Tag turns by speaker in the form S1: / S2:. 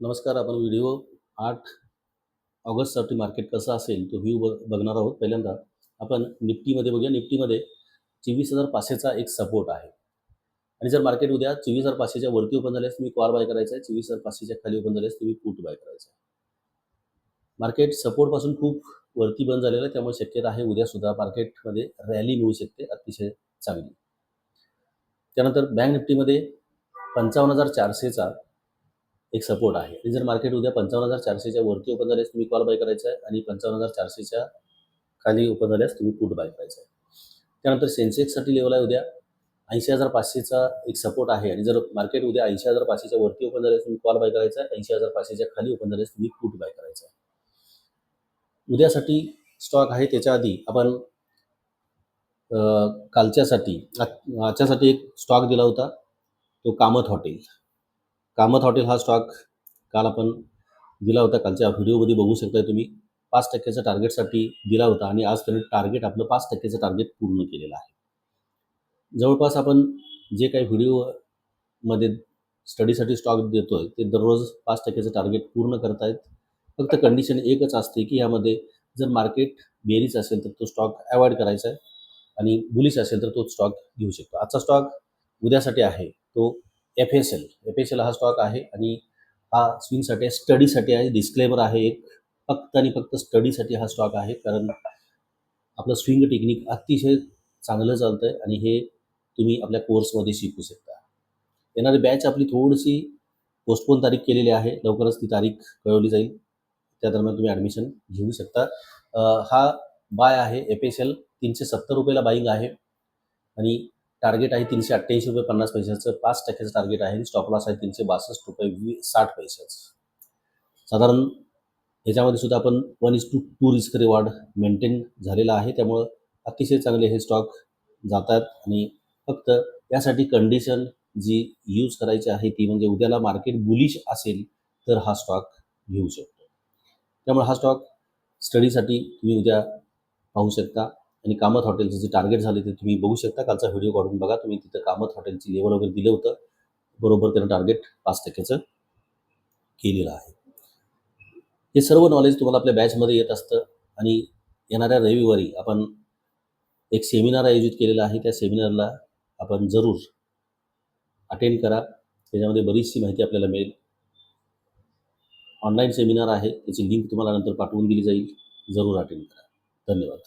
S1: नमस्कार आपण व्हिडिओ आठ ऑगस्टसाठी मार्केट कसं असेल तो व्ह्यू ब बघणार आहोत पहिल्यांदा. आपण निफ्टीमध्ये बघूया. निफ्टीमध्ये चोवीस हजार पाचशेचा एक सपोर्ट आहे. आणि जर मार्केट उद्या चोवीस हजार पाचशेच्या वरती ओपन झाल्यास तुम्ही कॉल बाय करायचा आहे. चोवीस हजार पाचशेच्या खाली ओपन झाल्यास तुम्ही पुट बाय करायचा आहे. मार्केट सपोर्टपासून खूप वरती बंद झालेलं आहे. त्यामुळे शक्यता आहे उद्यासुद्धा मार्केटमध्ये रॅली मिळू शकते. अतिशय चांगली. त्यानंतर बँक निफ्टीमध्ये पंचावन्न हजार चारशेचा एक सपोर्ट आहे. आणि जर मार्केट उद्या पंचावन्न हजार चारशेच्या वरती ओपन झाल्यास तुम्ही कॉल बाय करायचा आहे आणि पंचावन्न हजार चारशेच्या खाली ओपन झाल्यास तुम्ही पुट बाय करायचा आहे. त्यानंतर सेन्सेक्ससाठी लेवल आहे उद्या. ऐंशी हजार पाचशेचा एक सपोर्ट आहे. आणि जर मार्केट उद्या ऐंशी हजार पाचशेच्या वरती ओपन झाल्यास तुम्ही कॉल बाय करायचा आहे. ऐंशी हजार पाचशेच्या खाली ओपन झाल्यास तुम्ही पुट बाय करायचा आहे. उद्यासाठी स्टॉक आहे. त्याच्या आधी आपण कालच्यासाठी आजच्यासाठी एक स्टॉक दिला होता. तो कामत हॉटेल कामत हॉटेल हा स्टॉक काल आपण दिला होता. कालच्या व्हिडिओमध्ये बघू शकताय तुम्ही. पाच टक्क्याच्या टार्गेटसाठी दिला होता आणि आज त्याने टार्गेट आपलं पाच टक्क्याचं टार्गेट पूर्ण केलेलं आहे. जवळपास आपण जे काही व्हिडिओमध्ये स्टडीसाठी स्टॉक देतो आहे ते दररोज पाच टक्क्याचं टार्गेट पूर्ण करतायत. फक्त कंडिशन एकच असते की यामध्ये जर मार्केट बेरीज असेल तर तो स्टॉक अवॉइड करायचा आहे. आणि बुलिश असेल तर तो स्टॉक घेऊ शकतो. आजचा स्टॉक उद्यासाठी आहे. तो F S L F S L हा स्टॉक आहे आणि हा स्विंगसाठी आहे स्टडीसाठी आहे. डिस्क्लेमर आहे एक. फक्त आणि फक्त स्टडीसाठी हा स्टॉक आहे कारण आपलं स्विंग टेक्निक अतिशय चांगलं चालतं आहे आणि हे तुम्ही आपल्या कोर्समध्ये शिकू शकता. येणारी बॅच आपली थोडीशी पोस्टपोन तारीख केलेली आहे. लवकरच ती तारीख कळवली जाईल. त्या दरम्यान तुम्ही ॲडमिशन घेऊ शकता. हा बाय आहे एफ एस एल तीनशे सत्तर रुपयाला बाईंग आहे. आणि टार्गेट आहे तीनशे अठ्ठ्याऐंशी रुपये पन्नास पैशाचं. पाच टक्क्याचं टार्गेट आहे. स्टॉप लॉस आहे तीनशे बासष्ट रुपये वी साठ पैशाचं. साधारण ह्याच्यामध्ये सुद्धा आपण one is to two risk reward maintain झालेला आहे. त्यामुळं अतिशय चांगले हे स्टॉक जातात आणि फक्त यासाठी कंडिशन जी यूज करायची आहे ती म्हणजे उद्याला मार्केट बुलिश असेल तर हा स्टॉक घेऊ शकतो. त्यामुळे हा स्टॉक स्टडीसाठी तुम्ही उद्या पाहू शकता. आणि कामत हॉटेलचं जे टार्गेट झाले ते तुम्ही बघू शकता. कालचा व्हिडिओ काढून बघा. तुम्ही तिथं कामत हॉटेलची लेवल वगैरे दिलं होतं. बरोबर त्यानं टार्गेट पाच टक्क्याचं केलेलं आहे. हे सर्व नॉलेज तुम्हाला आपल्या बॅचमध्ये येत असतं. आणि येणाऱ्या रविवारी आपण एक सेमिनार आयोजित केलेला आहे. त्या सेमिनारला आपण जरूर अटेंड करा. त्याच्यामध्ये बरीचशी माहिती आपल्याला मिळेल. ऑनलाईन सेमिनार आहे. त्याची लिंक तुम्हाला नंतर पाठवून दिली जाईल. जरूर अटेंड करा. धन्यवाद.